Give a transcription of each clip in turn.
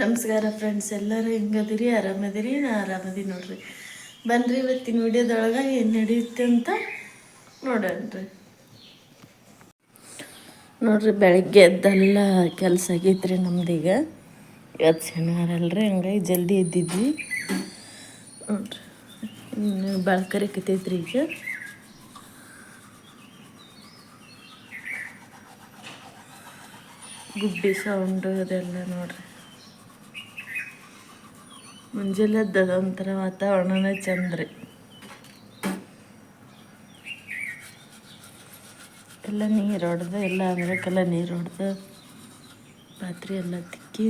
ನಮಸ್ಕಾರ ಫ್ರೆಂಡ್ಸ್ ಎಲ್ಲರೂ ಹೆಂಗದಿರಿ? ಆರಾಮದಿರಿ? ನಾ ಆರಾಮದೀನಿ ನೋಡ್ರಿ. ಬನ್ರಿ ಇವತ್ತಿನ ವಿಡಿಯೋದೊಳಗೆ ಏನು ನಡೆಯುತ್ತೆ ಅಂತ ನೋಡೋಣ್ರಿ. ನೋಡ್ರಿ, ಬೆಳಗ್ಗೆ ಎದ್ದೆಲ್ಲ ಕೆಲಸ ಆಗೈತ್ರಿ ನಮ್ದೀಗ ಇವತ್ತು ಶನಿವಾರ ಅಲ್ರಿ, ಹಂಗಾಗಿ ಜಲ್ದಿ ಎದ್ದಿದ್ವಿ. ನೋಡ್ರಿ, ಇನ್ನು ಬೆಳಕರಿಕತೈತ್ರಿ ಈಗ. ಗುಬ್ಬಿ ಸೌಂಡು ಅದೆಲ್ಲ ನೋಡ್ರಿ. ಮುಂಜಾನೆ ಎದ್ದದ ಒಂಥರ ವಾತಾವರಣನೇ ಚಂದ ರೀ. ಎಲ್ಲ ನೀರು ಹೊಡೆದು, ಎಲ್ಲ ಅಂದ್ರಕ್ಕೆಲ್ಲ ನೀರು ಹೊಡೆದು ಪಾತ್ರೆ ಎಲ್ಲ ತಿಕ್ಕಿ.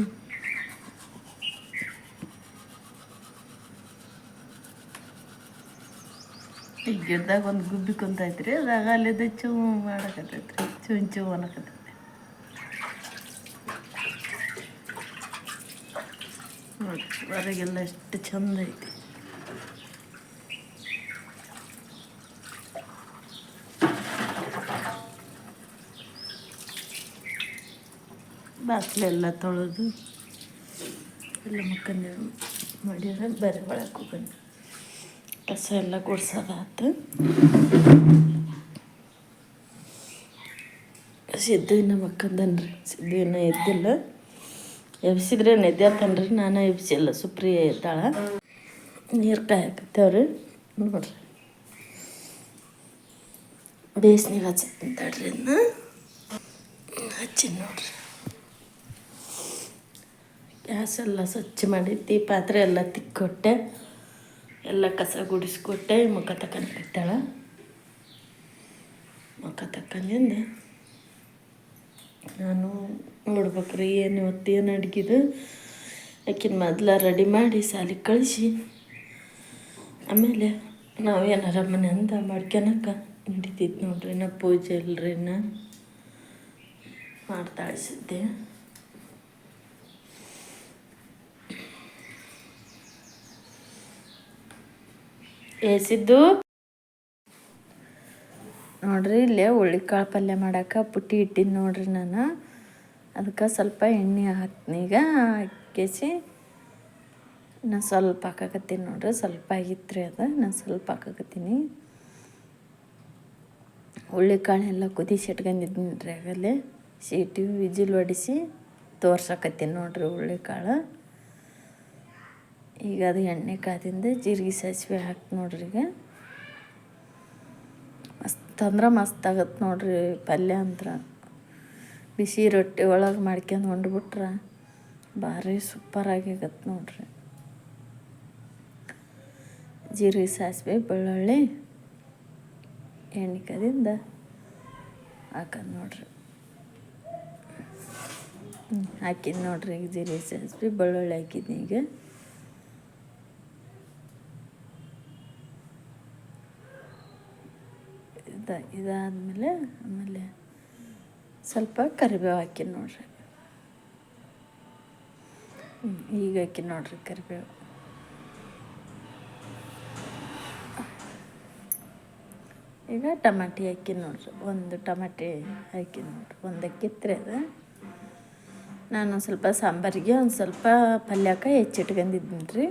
ಈ ಗಿಡದಾಗ ಒಂದು ಗುಬ್ಬಿ ಕುಂತೈತ್ರಿ ಅದಾಗ ಅಲ್ಲಿದ್ದ ಚೂ ಮಾಡಕತ್ತೈತ್ರಿ, ಚೂನ್ ಚೂ ಅನ್ನಕತ್ತೈತಿ ನೋಡಿ ಹೊರಗೆಲ್ಲ ಎಷ್ಟು ಚಂದ ಐತಿ ಬಾಗಿಲೆಲ್ಲ ತೊಳೆದು ಎಲ್ಲ ಮುಕ್ಕಂದು ಮಾಡಿದ್ರೆ ಬೇರೆ ಒಳಗೆ ಹೋಗಂಡು ಕಸ ಎಲ್ಲ ಗುಡ್ಸೋದಾತು. ಸಿದ್ಧ ಇನ್ನು ಮಕ್ಕಂದನ್ರಿ. ಸಿದ್ದು ಇನ್ನೂ ಎದ್ದಿಲ್ಲ. ಎಬ್ಸಿದ್ರೆ ಎದ್ದಾತನ್ರಿ ನಾನು ಎಬ್ಸಿಲ್ಲ, ಸುಪ್ರಿಯ ಎದ್ದಾಳ ನೀರು ಕಾಯಕತ್ತೇವ್ರಿ ನೋಡ್ರಿ. ಬೇಸ್ನೀರು ಹಚ್ಚತ್ತಂತಡ್ರಿ ಅದನ್ನ ಹಚ್ಚಿ ನೋಡ್ರಿ. ಗ್ಯಾಸ್ ಎಲ್ಲ ಸ್ವಚ್ಛ ಮಾಡಿದ್ದಿ, ಪಾತ್ರೆ ಎಲ್ಲ ತಿಕ್ಕೊಟ್ಟೆ. ಎಲ್ಲ ಕಸ ಗುಡಿಸ್ಕೊಟ್ಟೆ, ಮುಖ ತಕೊಂಡ್ಬಿಡ್ತಾಳ ಮುಖ ತಕ್ಕಂದಿಂದ ನಾನು ನೋಡ್ಬೇಕ್ರಿ, ಏನು ಇವತ್ತು ಏನು ಅಡುಗೆದು? ಆಕಿನ ಮೊದ್ಲ ರೆಡಿ ಮಾಡಿ ಸಾಲಿಗೆ ಕಳಿಸಿ. ಆಮೇಲೆ ನಾವು ಏನಾರ ಮನೆಯಿಂದ ಮಾಡ್ಕೊಳಕ ನಡೀತಿತ್ತು ನೋಡ್ರಿ, ನಾ ಪೂಜೆ ಇಲ್ರಿ ನಾ ಮಾಡ್ತಾಳಿಸಿದ್ದೆ. ಏಸಿದ್ದು ನೋಡ್ರಿ, ಇಲ್ಲೇ ಹುಳ್ಳಿಕಾಳು ಪಲ್ಯ ಮಾಡಕ್ಕೆ ಪುಟ್ಟಿ ಇಟ್ಟಿದ್ದು ನೋಡ್ರಿ ನಾನು. ಅದಕ್ಕೆ ಸ್ವಲ್ಪ ಎಣ್ಣೆ ಈಗ ಹಾಕಿಸಿ ನಾನು ಸ್ವಲ್ಪ ಹಾಕಕತ್ತೀನಿ ನೋಡ್ರಿ. ಸ್ವಲ್ಪ ಆಗಿತ್ತು ಅದು ನಾನು ಸ್ವಲ್ಪ ಹಾಕಕತ್ತೀನಿ. ಎಲ್ಲ ಕುದಿಸಿ ಇಟ್ಕೊಂಡಿದ್ದೀನಿ ರೀ ಆಗಲೇ. ಸೀಟಿ ವಿಜಿಲ್ ಹೊಡಿಸಿ ತೋರ್ಸಕತ್ತೀನಿ ನೋಡ್ರಿ ಹುಳ್ಳಿಕಾಳು ಈಗ ಅದು ಎಣ್ಣೆ ಕಾದಿಂದ ಜೀರಿಗೆ ಸಾಸಿವೆ ಹಾಕಿ ನೋಡ್ರಿ ಈಗ. ಮಸ್ತ್ ಅಂದ್ರೆ ಮಸ್ತ್ ಆಗತ್ತೆ ನೋಡ್ರಿ ಪಲ್ಯ ಅಂತ್ರ. ಬಿಸಿ ರೊಟ್ಟಿ ಒಳಗೆ ಮಾಡ್ಕೊಂಡು ಉಂಡ್ಬಿಟ್ರೆ ಭಾರಿ ಸೂಪರಾಗಿಗತ್ತೆ ನೋಡ್ರಿ. ಜೀರಿಗೆ ಸಾಸಿವೆ, ಬೆಳ್ಳುಳ್ಳಿ ಎಣ್ಣೆ ಕದಿಂದ ಹಾಕೋದು ನೋಡ್ರಿ. ಹಾಕಿದ್ ನೋಡ್ರಿ ಈಗ ಜೀರಿಗೆ ಸಾಸಿವೆ, ಬೆಳ್ಳುಳ್ಳಿ ಹಾಕಿದ್ನಿ ಈಗ. ಇದ, ಇದಾದಮೇಲೆ ಆಮೇಲೆ ಸ್ವಲ್ಪ ಕರಿಬೇವು ಹಾಕಿ ನೋಡ್ರಿ. ಈಗ ಹಾಕಿ ನೋಡ್ರಿ ಕರಿಬೇವು. ಈಗ ಟಮಾಟಿ ಹಾಕಿ ನೋಡ್ರಿ, ಒಂದು ಟಮಾಟಿ ಹಾಕಿ ನೋಡ್ರಿ, ಒಂದು ಅದು. ನಾನು ಸ್ವಲ್ಪ ಸಾಂಬಾರಿಗೆ ಒಂದು ಸ್ವಲ್ಪ ಪಲ್ಯಕ್ಕೆ ಹೆಚ್ಚಿಟ್ಕೊಂಡಿದ್ದೀನಿ ರೀ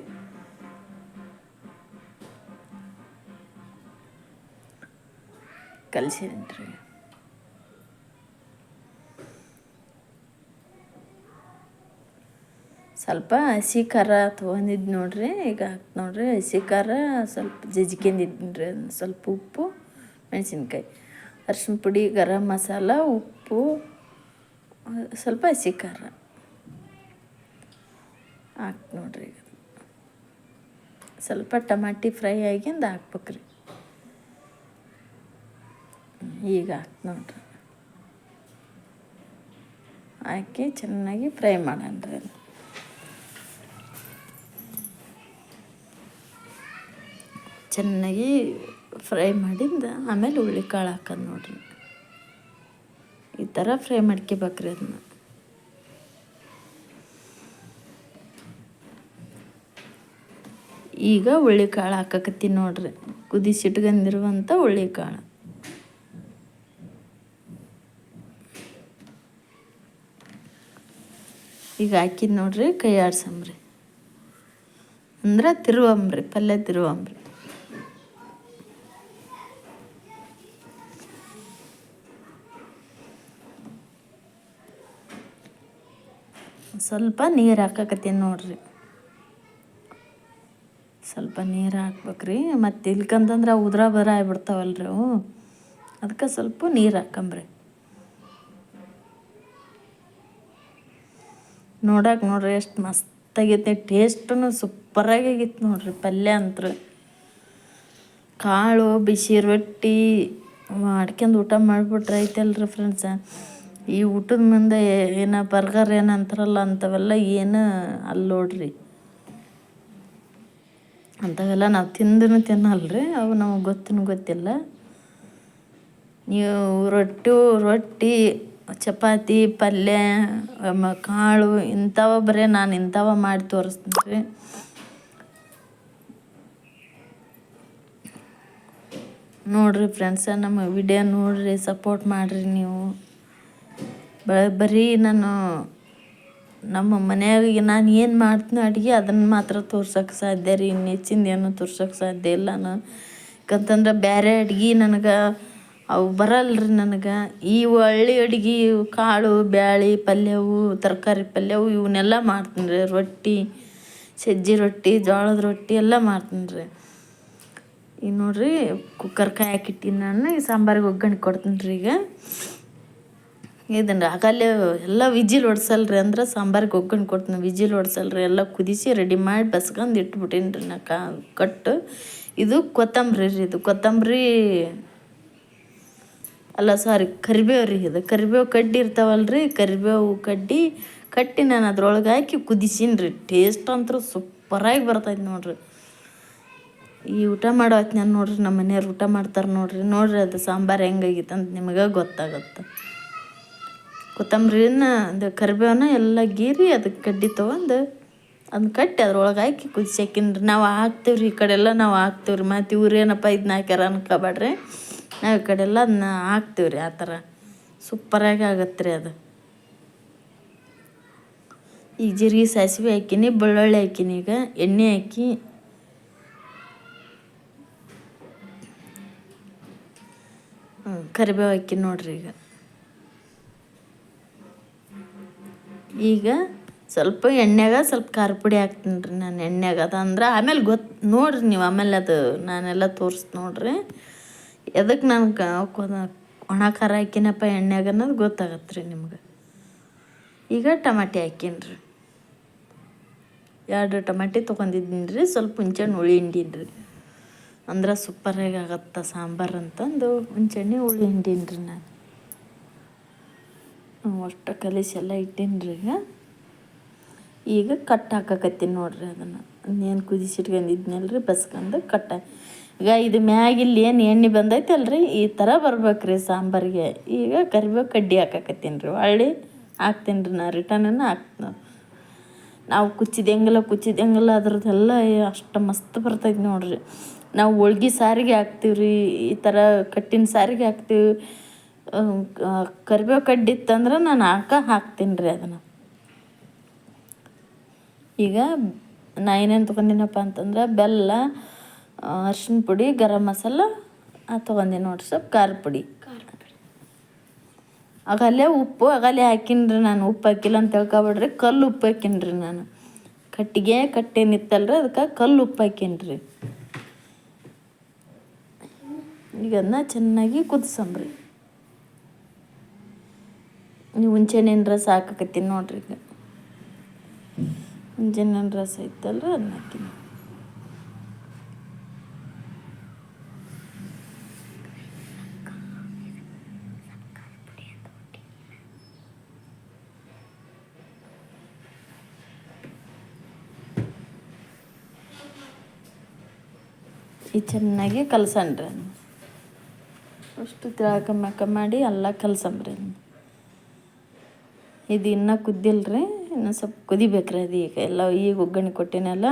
ಕಲ್ಸಿನ್ರಿ. ಸ್ವಲ್ಪ ಹಸಿ ಖಾರ ತೊಗೊಂಡಿದ್ದು ನೋಡ್ರಿ, ಈಗ ಹಾಕಿ ನೋಡ್ರಿ. ಹಸಿ ಖಾರ ಸ್ವಲ್ಪ ಜಜ್ಕೊಂಡಿದ್ದೀನಿ ರೀ ಸ್ವಲ್ಪ ಉಪ್ಪು, ಮೆಣಸಿನ್ಕಾಯಿ ಅರ್ಶಿನ ಪುಡಿ, ಗರಂ ಮಸಾಲ, ಉಪ್ಪು, ಸ್ವಲ್ಪ ಹಸಿ ಖಾರ. ಹಾಕಿ ನೋಡ್ರಿ ಈಗ ಸ್ವಲ್ಪ ಟಮಾಟಿ ಫ್ರೈ ಆಗಿಂದ ಹಾಕ್ಬೇಕ್ರಿ. ಈಗ ಹಾಕಿ ನೋಡ್ರಿ. ಹಾಕಿ ಚೆನ್ನಾಗಿ ಫ್ರೈ ಮಾಡೋಣ ಅದು ಚೆನ್ನಾಗಿ ಫ್ರೈ ಮಾಡಿಂದ ಆಮೇಲೆ ಹುಳ್ಳಿಕಾಳು ಹಾಕೋದು ನೋಡ್ರಿ. ಈ ಥರ ಫ್ರೈ ಮಾಡ್ಕೋಬೇಕ್ರಿ ಅದನ್ನ ಈಗ ಹುಳ್ಳಿಕಾಳು ಹಾಕಕತ್ತೀನಿ ನೋಡ್ರಿ. ಕುದಿಸಿಟ್ಕೊಂಡಿರುವಂಥ ಹುಳ್ಳಿಕಾಳು ಈಗ ಹಾಕಿದ್ ನೋಡ್ರಿ ಕೈ ಆಡ್ಸಂಬ್ರಿ ಅಂದ್ರೆ ತಿರುವಂಬ್ರಿ, ಪಲ್ಯ ತಿರುವಂಬ್ರಿ. ಸ್ವಲ್ಪ ನೀರು ಹಾಕಕತ್ತೀನಿ ನೋಡ್ರಿ. ಸ್ವಲ್ಪ ನೀರು ಹಾಕ್ಬೇಕ್ರಿ. ಮತ್ತು ಇಲ್ಕಂತಂದ್ರೆ ಉದ್ರ ಬರ ಆಗ್ಬಿಡ್ತಾವಲ್ರಿ ಅವು. ಅದಕ್ಕೆ ಸ್ವಲ್ಪ ನೀರು ಹಾಕಂಬ್ರಿ. ನೋಡಕ್ಕೆ ನೋಡ್ರಿ ಎಷ್ಟು ಮಸ್ತಾಗೈತೆ ಟೇಸ್ಟೂ ಸೂಪರಾಗಿ ಆಗಿತ್ತು ನೋಡ್ರಿ ಪಲ್ಯ ಅಂತ್ರು. ಕಾಳು ಬಿಸಿ ರೊಟ್ಟಿ ಮಾಡ್ಕೊಂಡು ಊಟ ಮಾಡಿಬಿಟ್ರೆ ಐತಲ್ರಿ ಫ್ರೆಂಡ್ಸ. ಈ ಊಟದ ಮುಂದೆ ಏನು ಬರ್ಗರ್ ಏನು ಅಂತಾರಲ್ಲ ಅಂಥವೆಲ್ಲ ಏನು ಅಲ್ಲಿ ನೋಡ್ರಿ. ಅಂಥವೆಲ್ಲ ನಾವು ತಿಂದೂ ತಿನ್ನಲ್ರಿ, ಅವು ನಮಗೆ ಗೊತ್ತೂ ಗೊತ್ತಿಲ್ಲ. ನೀವು ರೊಟ್ಟಿ ರೊಟ್ಟಿ, ಚಪಾತಿ, ಪಲ್ಯ ಕಾಳು ಇಂಥವ ಬರೀ ನಾನು ಇಂಥವ ಮಾಡಿ ತೋರಿಸ್ತೀನಿ. ರೀ ನೋಡಿರಿ ಫ್ರೆಂಡ್ಸ ನಮ್ಮ ವಿಡಿಯೋ ನೋಡಿರಿ ಸಪೋರ್ಟ್ ಮಾಡಿರಿ ನೀವು. ಬರೀ ನಾನು ನಮ್ಮ ಮನೆಯವ್ರಿಗೆ ನಾನು ಏನು ಮಾಡ್ತೀನಿ ಅಡುಗೆ ಅದನ್ನು ಮಾತ್ರ ತೋರ್ಸೋಕೆ ಸಾಧ್ಯ ರೀ, ಇನ್ನು ಹೆಚ್ಚಿಂದ ಏನೂ ತೋರ್ಸೋಕೆ ಸಾಧ್ಯ ಇಲ್ಲ ನಾನು. ಯಾಕಂತಂದ್ರೆ ಬೇರೆ ಅಡ್ಗೆ ನನಗೆ ಅವು ಬರಲ್ರಿ ನನಗೆ. ಈ ಹಳ್ಳಿ ಅಡ್ಗೆ ಕಾಳು, ಬ್ಯಾಳಿ, ಪಲ್ಯವು, ತರಕಾರಿ ಪಲ್ಯವು ಇವನ್ನೆಲ್ಲ ಮಾಡ್ತೀನಿ ರೀ. ರೊಟ್ಟಿ, ಸಜ್ಜಿ ರೊಟ್ಟಿ, ಜೋಳದ ರೊಟ್ಟಿ ಎಲ್ಲ ಮಾಡ್ತೀನಿ ರೀ. ಈಗ ನೋಡ್ರಿ ಕುಕ್ಕರ್ ಕಾಯಕ್ಕಿಟ್ಟಿನಿ ನಾನು, ಈ ಸಾಂಬಾರಿಗೆ ಒಗ್ಗರಣೆ ಕೊಡ್ತೀನಿ ರೀ ಈಗ. ಇದನ್ನು ರಾಗಲ್ಲೇ ಎಲ್ಲ ವಿಜಿಲ್ ಹೊಡ್ಸಲ್ರಿ ಅಂದ್ರೆ ಸಾಂಬಾರಿಗೆ ಒಗ್ಗರಣೆ ಕೊಡ್ತೀನಿ, ವಿಜಿಲ್ ಹೊಡ್ಸಲ್ರಿ, ಎಲ್ಲ ಕುದಿಸಿ ರೆಡಿ ಮಾಡಿ ಬಸ್ಕೊಂಡು ಇಟ್ಬಿಟ್ಟೀನಿ ರೀ ನಾ ಕಾ, ಕಟ್ಟು. ಇದು ಕೊತ್ತಂಬರಿ ರೀ, ಇದು ಕೊತ್ತಂಬರಿ ಅಲ್ಲ ಸಾರಿ ಕರಿಬೇವು ರೀ ಇದು. ಕರಿಬೇವು ಕಡ್ಡಿ ಇರ್ತಾವಲ್ರಿ, ಕರಿಬೇವು ಕಡ್ಡಿ ಕಟ್ಟಿ ನಾನು ಅದ್ರೊಳಗೆ ಹಾಕಿ ಕುದಿಸೀನಿ ರೀ ಟೇಸ್ಟ್ ಅಂತೂ ಸೂಪರಾಗಿ ಬರ್ತೈತೆ ನೋಡ್ರಿ. ಈ ಊಟ ಮಾಡೋ ನಾನು ನೋಡ್ರಿ ನಮ್ಮ ಮನೆಯವ್ರು ಊಟ ಮಾಡ್ತಾರೆ ನೋಡ್ರಿ. ನೋಡ್ರಿ ಅದು ಸಾಂಬಾರು ಹೆಂಗಾಗಿತ್ತು ಅಂತ ನಿಮಗೆ ಗೊತ್ತಾಗತ್ತೆ. ಕೊತ್ತಂಬರಿನ ಅದು ಕರಿಬೇವನ್ನ ಎಲ್ಲ ಗೀರಿ ಅದಕ್ಕೆ ಕಡ್ಡಿ ತೊಗೊಂಡು ಅದನ್ನ ಕಟ್ಟಿ ಅದ್ರೊಳಗೆ ಹಾಕಿ ಕುದಿಸಿ ಹಾಕಿನ್ರಿ ನಾವು ಹಾಕ್ತೀವಿ ರೀ ಈ ಕಡೆ ಎಲ್ಲ ನಾವು ಹಾಕ್ತೀವಿ ರೀ ಮತ್ತು ಇವ್ರೇನಪ್ಪ ಇದನ್ನ ಹಾಕ್ಯಾರ ಅನ್ಕೋಬೇಡ್ರಿ. ನಾವು ಈ ಕಡೆ ಎಲ್ಲ ಅದನ್ನ ಹಾಕ್ತೀವಿ ರೀ ಆ ಥರ. ಸೂಪರಾಗಿ ಆಗತ್ತೆ ರೀ ಅದು. ಈಗ ಜೀರಿಗೆ ಸಾಸಿವೆ ಹಾಕಿನಿ, ಬೆಳ್ಳುಳ್ಳಿ ಹಾಕಿನಿ ಈಗ. ಎಣ್ಣೆ ಹಾಕಿ. ಕರಿಬೇವು ಹಾಕಿ ನೋಡ್ರಿ ಈಗ. ಈಗ ಸ್ವಲ್ಪ ಎಣ್ಣೆಗ ಸ್ವಲ್ಪ ಖಾರ ಪುಡಿ ಹಾಕ್ತೀನಿ ರೀ ನಾನು ಎಣ್ಣೆಗೆ. ಅದು ಅಂದ್ರೆ ಆಮೇಲೆ ಗೊತ್ತು ನೋಡ್ರಿ ನೀವು ಆಮೇಲೆ ಅದು ನಾನೆಲ್ಲ ತೋರಿಸ್ ನೋಡ್ರಿ. ಎದಕ್ಕೆ ನಾನು ಒಣ ಖಾರ ಹಾಕಿನಪ್ಪ ಎಣ್ಣೆಗೆ ಅನ್ನೋದು ಗೊತ್ತಾಗತ್ತೆ ರೀ ನಿಮ್ಗೆ. ಈಗ ಟಮಾಟಿ ಹಾಕೀನಿ ರೀ. ಎರಡು ಟಮಾಟಿ ತೊಗೊಂಡಿದ್ದೀನಿ ರೀ, ಸ್ವಲ್ಪ ಹುಂಚೆಣ್ಣು ಹುಳಿ ಹಿಂಡೀನಿ ರೀ. ಅಂದ್ರೆ ಸೂಪರಾಗಿ ಆಗತ್ತೆ ಸಾಂಬಾರು ಅಂತಂದು ಹುಂಚೆಣ್ಣೆ ಹುಳಿ ಹಿಂಡೀನಿ ರೀ ನಾನು. ಅಷ್ಟು ಕಲಿಸಿ ಎಲ್ಲ ಇಟ್ಟೀನಿ ರೀ ಈಗ. ಈಗ ಕಟ್ ಹಾಕಕತ್ತೀನಿ ನೋಡ್ರಿ ಅದನ್ನು. ಇನ್ನೇನು ಕುದಿಸಿಟ್ಕೊಂಡಿದ್ನಲ್ಲ ರೀ ಬಸ್ಕೊಂಡು ಕಟ್ಟ ಈಗ ಇದು ಮ್ಯಾಗಿಲ್ಲಿ ಏನು ಎಣ್ಣೆ ಬಂದೈತಲ್ರಿ, ಈ ಥರ ರೀ ಸಾಂಬಾರಿಗೆ. ಈಗ ಕರಿಬೇವು ಕಡ್ಡಿ ಹಾಕಕತ್ತೀನಿ ರೀ ಹೊಳ್ಳಿ ಹಾಕ್ತೀನಿ ರೀ ನಾ ರಿಟರ್ನನ್ನು ಹಾಕ್ತೀನಿ ನಾವು ಕುಚ್ಚಿದಂಗೆಲ್ಲ ಕುಚ್ಚಿದಂಗೆಲ್ಲ ಅದ್ರದ್ದೆಲ್ಲ ಅಷ್ಟು ಮಸ್ತ್ ಬರ್ತೈತೆ ನೋಡ್ರಿ. ನಾವು ಹೋಳ್ಗಿ ಸಾರಿಗೆ ಹಾಕ್ತೀವಿ ರೀ ಈ ಥರ ಕಟ್ಟಿನ ಸಾರಿಗೆ ಹಾಕ್ತೀವಿ. ಕರಿಬೇವು ಕಡ್ಡಿ ಇತ್ತಂದ್ರೆ ನಾನು ಹಾಕ ಹಾಕ್ತೀನಿ ರೀ ಅದನ್ನು. ಈಗ ನಾ ಏನೇನು ತೊಗೊಂಡಿನಪ್ಪ ಅಂತಂದ್ರೆ ಬೆಲ್ಲ ಅರ್ಶಿನ ಪುಡಿ, ಗರಂ ಮಸಾಲ ತೊಗೊಂಡಿನಿ ನೋಡಿ ಸ್ವಲ್ಪ ಖಾರ ಪುಡಿ. ಆಗಲ್ಲೇ ಉಪ್ಪು ಆಗಲ್ಲೇ ಹಾಕಿನ್ರಿ ನಾನು, ಉಪ್ಪು ಹಾಕಿಲ್ಲ ಅಂತ ತಿಳ್ಕೊಬೇಡ್ರಿ, ಕಲ್ಲು ಉಪ್ಪು ಹಾಕಿನ್ರಿ ನಾನು. ಕಟ್ಟಿಗೆ ಕಟ್ಟೇನಿತ್ತಲ್ರಿ ಅದಕ್ಕೆ ಕಲ್ಲು ಉಪ್ಪು ಹಾಕಿನ್ರಿ. ಈಗ ಅದನ್ನ ಚೆನ್ನಾಗಿ ಕುದಿಸಂಬ್ರಿ. ನೀವು ಹುಂಚೆಹಣ್ಣಿನ ರಸ ಹಾಕಕತ್ತೀನಿ ನೋಡ್ರಿ ಈಗ. ಹುಂಚೆಹಣ್ಣಿನ ರಸ ಇತ್ತಲ್ಲ ಅದನ್ನ ಹಾಕಿನಿ ಈ ಚೆನ್ನಾಗಿ ಕಲಸಣ್ರಿ ಅಷ್ಟು ತಿಳಕ ಮಕ್ಕ ಮಾಡಿ ಎಲ್ಲ ಕಲಸಂಬ್ರಿ ಇದು ಇನ್ನೂ ಕುದ್ದಿಲ್ರಿ, ಇನ್ನು ಸ್ವಲ್ಪ ಕುದಿಬೇಕ್ರಿ ಅದು ಈಗ. ಎಲ್ಲ ಈಗ ಒಗ್ಗರಣೆ ಕೊಟ್ಟಿನೆಲ್ಲ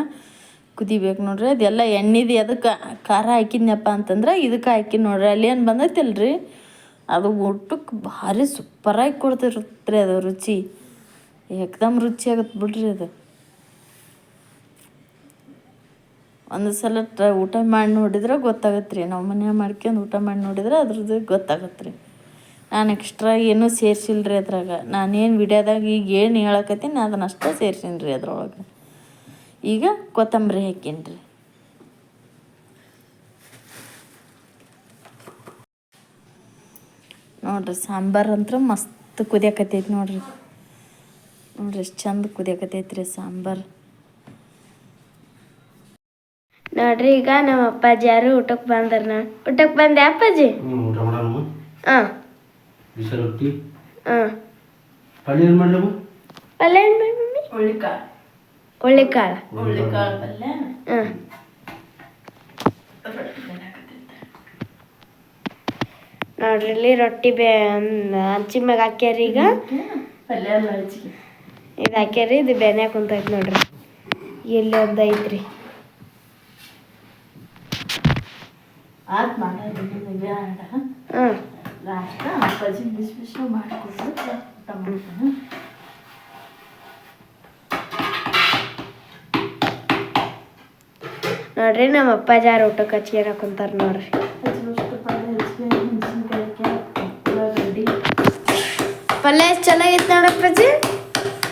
ಕುದಿಬೇಕು ನೋಡ್ರಿ. ಅದೆಲ್ಲ ಎಣ್ಣೆದು ಅದಕ್ಕೆ ಖಾರ ಹಾಕಿದ್ನಪ್ಪ ಅಂತಂದ್ರೆ ಇದಕ್ಕೆ ಹಾಕಿ ನೋಡ್ರಿ. ಅಲ್ಲಿ ಏನು ಬಂದೈತಿಲ್ರಿ, ಅದು ಊಟಕ್ಕೆ ಭಾರಿ ಸೂಪರಾಗಿ ಕೊಡ್ತಿರುತ್ತೆ ಅದು ರುಚಿ. ಏಕ್ದಮ್ ರುಚಿ ಆಗುತ್ತೆ ಬಿಡ್ರಿ ಅದು. ಒಂದು ಸಲ ಟ್ರ ಊಟ ಮಾಡಿ ನೋಡಿದ್ರೆ ಗೊತ್ತಾಗತ್ತೆ ರೀ. ನಾವು ಮನ್ಯಾಗ ಮಾಡ್ಕೊಂಡು ಊಟ ಮಾಡಿ ನೋಡಿದ್ರೆ ಅದ್ರದ್ದು ಗೊತ್ತಾಗತ್ತೆ ರೀ. ನಾನು ಎಕ್ಸ್ಟ್ರಾ ಏನೂ ಸೇರಿಸಿಲ್ಲ ರೀ ಅದ್ರಾಗ. ನಾನೇನು ವಿಡಿಯೋದಾಗ ಈಗ ಏನು ಹೇಳಕತ್ತೀನಿ ಅದನ್ನ ಅಷ್ಟೇ ಸೇರಿಸೀನಿ ರೀ ಅದ್ರೊಳಗೆ. ಈಗ ಕೊತ್ತಂಬರಿ ಹಾಕೀನಿ ರೀ ನೋಡ್ರಿ ಸಾಂಬಾರು ಅಂತೂ ಮಸ್ತ್ ಕುದಿಯಕತ್ತೈತಿ ನೋಡ್ರಿ. ನೋಡ್ರಿ ಎಷ್ಟು ಚಂದ ಕುದಿಯಕತ್ತೈತಿ ರೀ ಸಾಂಬಾರು. ನೋಡ್ರಿ ಈಗ ನಮ್ಮ ಅಪ್ಪಾಜಿ ಯಾರು ಊಟಕ್ಕೆ ಬಂದ್ರ ನಾ ಊಟಕ್ಕೆ ಬಂದೆ ಅಪ್ಪಾಜಿ? ಹಾಂ. ಬಿಸಿ ರೊಟ್ಟಿ ಹಾಂ. ಪಲ್ಯ ಏನು ಮಾಡ್ಲಮ್ಮ ಪಲ್ಯ ಏನು ಬೇಡ ಮಮ್ಮಿ? ಹುಳ್ಳಿಕಾಳು ಹುಳ್ಳಿಕಾಳು ಹುಳ್ಳಿಕಾಳು ಪಲ್ಯ ಹಾಂ. ನೋಡ್ರಿ ಇಲ್ಲಿ ರೊಟ್ಟಿ ಬೇ ಹಂಚಿ ಮ್ಯಾಗ ಹಾಕ್ಯಾರಿ ಈಗ. ಪಲ್ಯ ಎಲ್ಲ ಹಚ್ಚಿಗೆ ಇದು ಹಾಕ್ಯಾರಿ ಇದು ಬೆನೆ ಕುಂತೈತಿ ನೋಡ್ರಿ. ಎಲ್ಲಿ ಒಂದು ಐತ್ರಿ. ಆತ್ ಮಾಡೋದು ಅಪ್ಪಾಜಿ ಬಿಸಿ ಬಿಸಿ ಮಾಡಿಕೊಟ್ಟು ಊಟ ಮಾಡ್ತಾನೆ ನೋಡ್ರಿ ನಮ್ಮ ಅಪ್ಪಾಜಿ ಯಾರು ಊಟಕ್ಕೆ ಹಚ್ಕ್ಯಾರ ಕುಂತಾರ ನೋಡ್ರಿ. ಪಲ್ಯ ಎಷ್ಟು ಚೆನ್ನಾಗಿತ್ತು ನೋಡ ಅಪ್ಪಾಜಿ.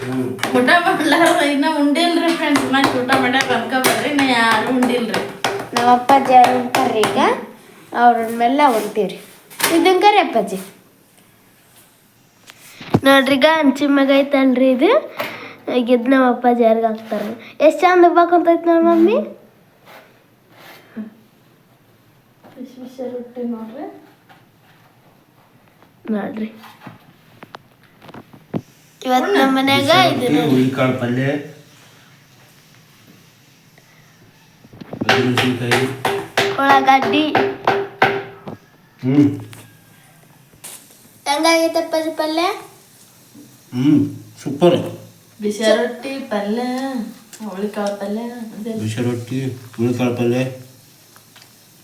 ಹ್ಞೂ ಊಟ ಮಾಡ್ಲಾರ ಇನ್ನ ಉಂಡಿಲ್ರಿ ಫ್ರೆಂಡ್ಸ್ ಮತ್ತೆ ಊಟ ಮಾಡ್ಯಾಕ ಅನ್ಕೋಬೇಡ್ರಿ ನಾ ಯಾರು ಉಂಡಿಲ್ರಿ. ನಮ್ಮ ಅಪ್ಪಾಜಿ ಯಾರು ಉಂಟಾರ್ರಿ ಈಗ ಅವ್ರ ಮೇಲೆ ಉಂತೀವ್ರಿ ಇದನ್ ರೀ ಅಪ್ಪಾಜಿ. ನೋಡ್ರಿ ಈಗ ಹಂಚಿ ಮಗ ಐತಲ್ರಿ ಇದು. ಈಗ ಇದು ನಮ್ಮ ಅಪ್ಪಾಜಿ ಯಾರಿಗೆ ಹಾಕ್ತಾರ? ಎಷ್ಟು ಚಂದ ಉಬ್ಬಾಕಂತೈತಿ ನಮ್ಮ ಮಮ್ಮಿ. ನೋಡ್ರಿ. ನೋಡ್ರಿ. ಇವತ್ತು ನಮ್ಮ ಮನ್ಯಾಗ ಇದು ಹುಳಿಕಾಳು ಪಲ್ಯ. ಮೆಣಸಿನ್ಕಾಯಿ ಉಳ್ಳಾಗಡ್ಡಿ. ಹ್ಞೂ ಹೆಂಗಾಗೈತೆ ಪಲ್ಯ? ಹ್ಞೂ ಸೂಪರ್ ಬಿಸಿ ರೊಟ್ಟಿ ಪಲ್ಯ ಹುಳಿಕಾಳು ಪಲ್ಯ ಅದೇ ಬಿಸಿ ರೊಟ್ಟಿ ಹುಳಿಕಾಳು ಪಲ್ಯ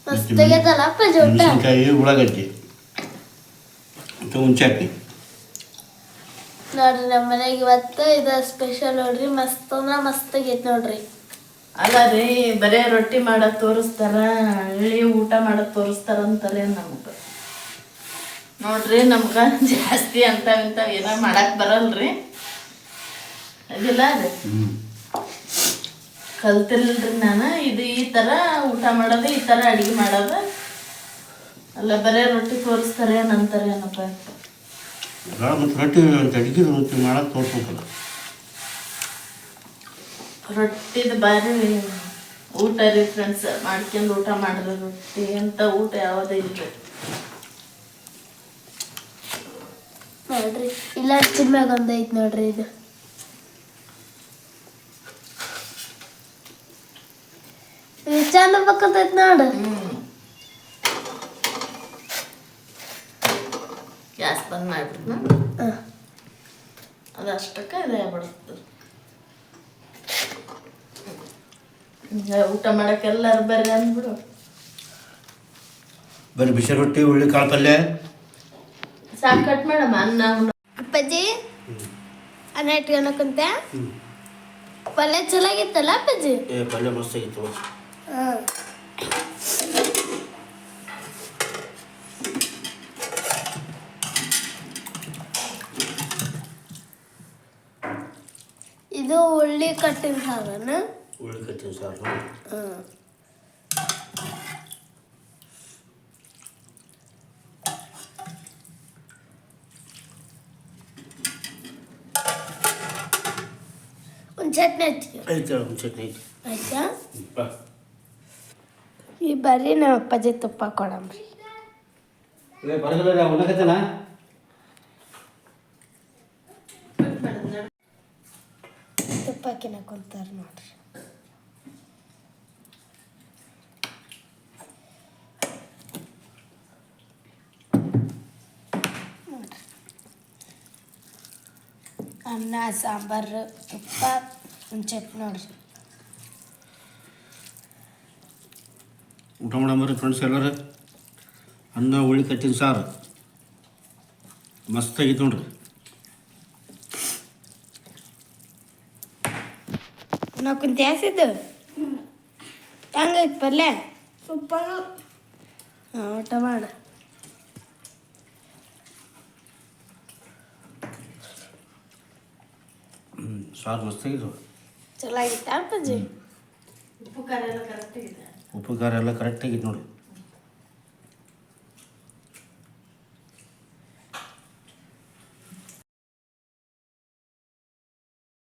ಮೆಣಸಿನ್ಕಾಯಿ ಉಳ್ಳಾಗಡ್ಡಿ ಮತ್ತು ಹುಂಚಾಕಿ ನೋಡ್ರಿ ನಮ್ಮ ಮನೆಗೆ ಇವತ್ತು ಇದು ಸ್ಪೆಷಲ್ ನೋಡ್ರಿ ಮಸ್ತ್ ಅಂದ್ರೆ ಮಸ್ತ್ ಆಗೈತೆ ನೋಡ್ರಿ. ಅಲ್ಲ ರೀ ಬರೇ ರೊಟ್ಟಿ ಮಾಡ ತೋರಿಸ್ತಾರ ಹಳ್ಳಿ ಊಟ ಮಾಡ ತೋರಿಸ್ತಾರ ಅಂತಾರೆ ನಮ್ಗೆ ನೋಡ್ರಿ ನಮ್ಗೆ ಜಾಸ್ತಿ ಅಂತ ಏನ ಏನೋ ಮಾಡಕ್ ಬರಲ್ರಿ. ಅದಿಲ್ಲ ರೀ. ಕಲ್ತಿರ್ಲಿಲ್ರಿ ನಾನು ಇದು ಈ ಥರ ಊಟ ಮಾಡೋದು ಈ ಥರ ಅಡುಗೆ ಮಾಡೋದು. ಅಲ್ಲ ಬರೇ ರೊಟ್ಟಿ ತೋರಿಸ್ತಾರೆ ಏನಂತಾರೆ ಏನಪ್ಪ? ಮತ್ತು ರೊಟ್ಟಿ ಅಡಿಗೆ ರೊಟ್ಟಿ ಮಾಡಕ್ಕೆ ತೋರ್ಸ್ಬೇಕಲ್ಲ. ರೊಟ್ಟಿದ ಬಾರಿ ಊಟ ರೀ ಫ್ರೆಂಡ್ಸ್ ಮಾಡ್ಕೊಂಡು ಊಟ ಮಾಡಿದ್ರೆ ರೊಟ್ಟಿ ಅಂತ ಊಟ ಯಾವುದೇ ಇಲ್ರಿ. ನೋಡ್ರಿ. ಇಲ್ಲ ಚಿಮ್ಮ್ಯಾಗ ಒಂದು ಐತೆ ನೋಡ್ರಿ ಇದು. ಇದು ಚಂದ ಬೇಕಂತೈತೆ ನೋಡು. ಗ್ಯಾಸ್ ಬಂದ್ ಮಾಡ್ಬಿಡ್ತು ಹಾಂ. ಅದು ಅಷ್ಟಕ್ಕೆ ಇದೇ ಬಿಡುತ್ತೆ ಊಟ ಮಾಡಕ್ಕೆ ಎಲ್ಲರೂ ಬರ್ರಿ ಅಂದ್ಬಿಡು. ಬರೀ ಬಿಸಿ ರೊಟ್ಟಿ ಹುಳಿಕಾಳು ಪಲ್ಯ. ಸಾಕು ಕಟ್ ಮಾಡಮ್ಮ ಅನ್ನ. ಅಪ್ಪಾಜಿ ಅನ್ನ ಇಟ್ಕೊಳಕಂತ ಪಲ್ಯ ಚೆನ್ನಾಗಿತ್ತಲ್ಲ ಅಪ್ಪಾಜಿ? ಏ ಪಲ್ಯ ಮಸ್ತಾಗಿತ್ತು. ಹಾಂ. ಇದು ಉಳ್ಳಿ ಕಟ್ಟಿನ ಸಾರನ ಉಳ್ಳಿ ಕಟ್ಟಿನ ಸಾರು ಹಾಂ. ಚಟ್ನಿ ಹಚ್ಕೊ ಐತೆ ಚಟ್ನಿ ಐತಿ ಆಯ್ತಾ? ಬಾ. ಈ ಬರ್ರಿ ನಮ್ಮ ಅಪ್ಪಾಜಿ ತುಪ್ಪ ಕೊಡಂಬ್ರಿ ಏ ಬರಗಲ್ಲ ಉಣ್ಣಕತ್ತೇನ ತುಪ್ಪ ಕುಂತಾರ ನೋಡ್ರಿ. ನೋಡ್ರಿ. ಅನ್ನ ಸಾಂಬಾರು ತುಪ್ಪ. ಒಂದು ಚಟ್ನಿ ನೋಡ್ರಿ ಊಟ ಮಾಡಂಬರ್ರಿ ಫ್ರೆಂಡ್ಸ್ ಎಲ್ಲರೂ. ಅನ್ನ ಉಳ್ಳಿ ಕಟ್ಟಿನ ಸಾರು. ಮಸ್ತಾಗಿತ್ತು ನೋಡ್ರಿ. ನಾವು ಕುಂತ ಯಾಸಿದ್ದು ಹೆಂಗೈತೆ ಪಲ್ಯ? ಸೂಪರ್. ಹಾಂ ಊಟ ಮಾಡ. ಹ್ಞೂ ಸಾರು ಮಸ್ತಾಗಿದ್ದು ಚಲೋ ಆಗಿತ್ತಾ ಅಪ್ಪಾಜಿ ಉಪ್ಪು ಖಾರ ಎಲ್ಲ ಕರೆಕ್ಟ್ ಆಗಿದೆ. ಉಪ್ಪು ಖಾರ ಎಲ್ಲ ಕರೆಕ್ಟಾಗಿತ್ತು ನೋಡಿ.